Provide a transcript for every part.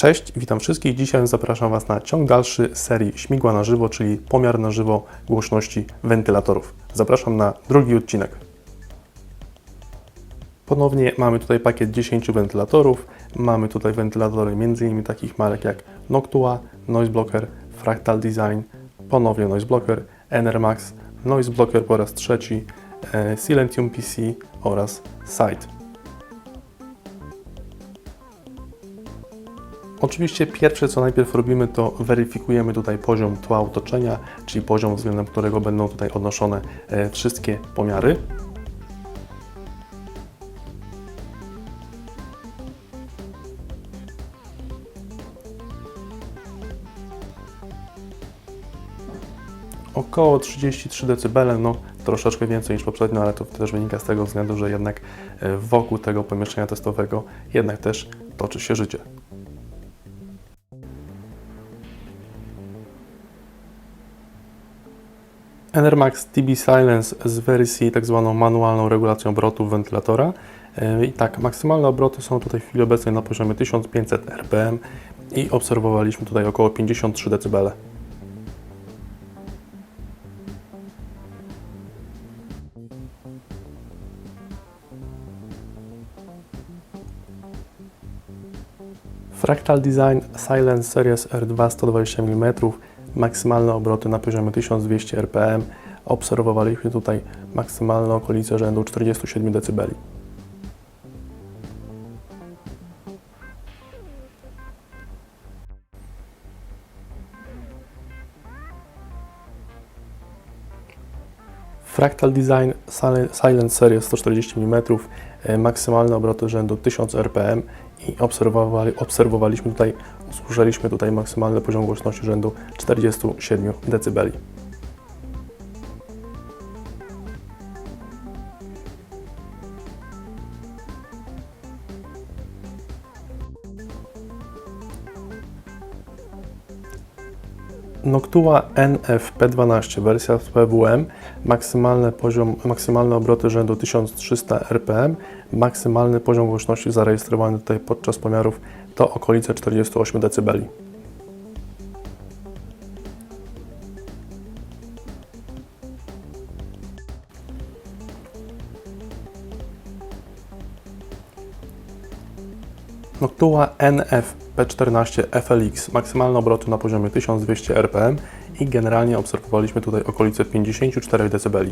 Cześć, witam wszystkich. Dzisiaj zapraszam Was na ciąg dalszy serii Śmigła na żywo, czyli pomiar na żywo głośności wentylatorów. Zapraszam na drugi odcinek. Ponownie mamy tutaj pakiet 10 wentylatorów. Mamy tutaj wentylatory m.in. takich marek jak Noctua, Noise Blocker, Fractal Design, ponownie Noise Blocker, Enermax, Noise Blocker po raz trzeci, e, Silentium PC oraz Site. Oczywiście pierwsze co najpierw robimy to weryfikujemy tutaj poziom tła otoczenia, czyli poziom względem którego będą tutaj odnoszone e, wszystkie pomiary. Około 33 dB, no troszeczkę więcej niż poprzednio, ale to też wynika z tego względu, że jednak e, wokół tego pomieszczenia testowego jednak też toczy się życie. Enermax TB Silence z wersji tak zwaną manualną regulacją obrotów wentylatora. E, I tak, maksymalne obroty są tutaj w chwili obecnej na poziomie 1500 RPM i obserwowaliśmy tutaj około 53 dB. Fractal Design Silence Series R2 120 mm, maksymalne obroty na poziomie 1200 RPM. Obserwowaliśmy tutaj maksymalne okolice rzędu 47 dB. Fractal Design Sil- Silent Series 140 mm, e, maksymalne obroty rzędu 1000 RPM i obserwowali, obserwowaliśmy tutaj, usłyszeliśmy tutaj maksymalny poziom głośności rzędu 47 dB. Noctua NFP12 wersja z PWM, maksymalny poziom, maksymalne obroty rzędu 1300 RPM, maksymalny poziom głośności zarejestrowany tutaj podczas pomiarów to okolice 48 dB. Noctua NF-P14 FLX, maksymalne obroty na poziomie 1200 RPM i generalnie obserwowaliśmy tutaj okolice 54 dB.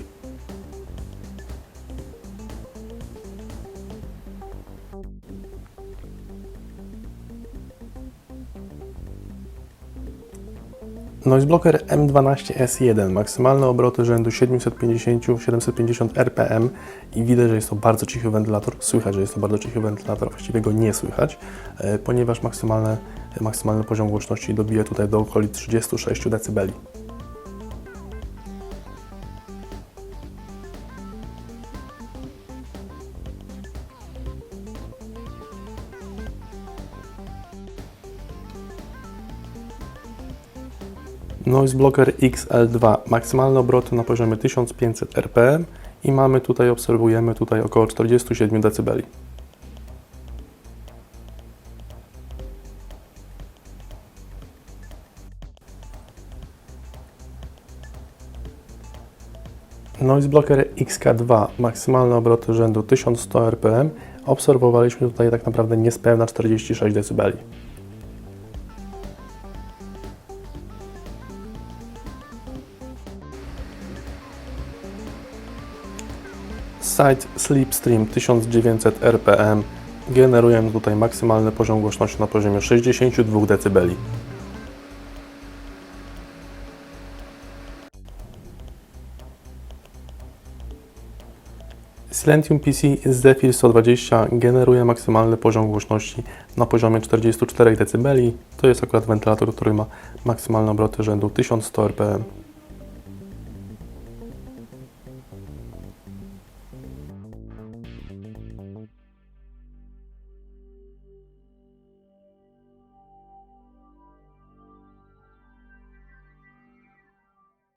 Noise Blocker M12S1, maksymalne obroty rzędu 750-750 RPM i widać, że jest to bardzo cichy wentylator. Słychać, że jest to bardzo cichy wentylator, właściwie go nie słychać, e, ponieważ maksymalne, maksymalny poziom głośności dobija tutaj do okolic 36 dB. Noise Blocker XL2, maksymalne obroty na poziomie 1500 RPM i mamy tutaj, obserwujemy tutaj około 47 dB. Noise Blocker XK2, maksymalne obroty rzędu 1100 RPM. Obserwowaliśmy tutaj tak naprawdę niespełna 46 dB. Site Slipstream 1900 RPM generujemy tutaj maksymalny poziom głośności na poziomie 62 dB. Silentium PC Zephyr 120 generuje maksymalny poziom głośności na poziomie 44 dB. To jest akurat wentylator, który ma maksymalne obroty rzędu 1100 RPM.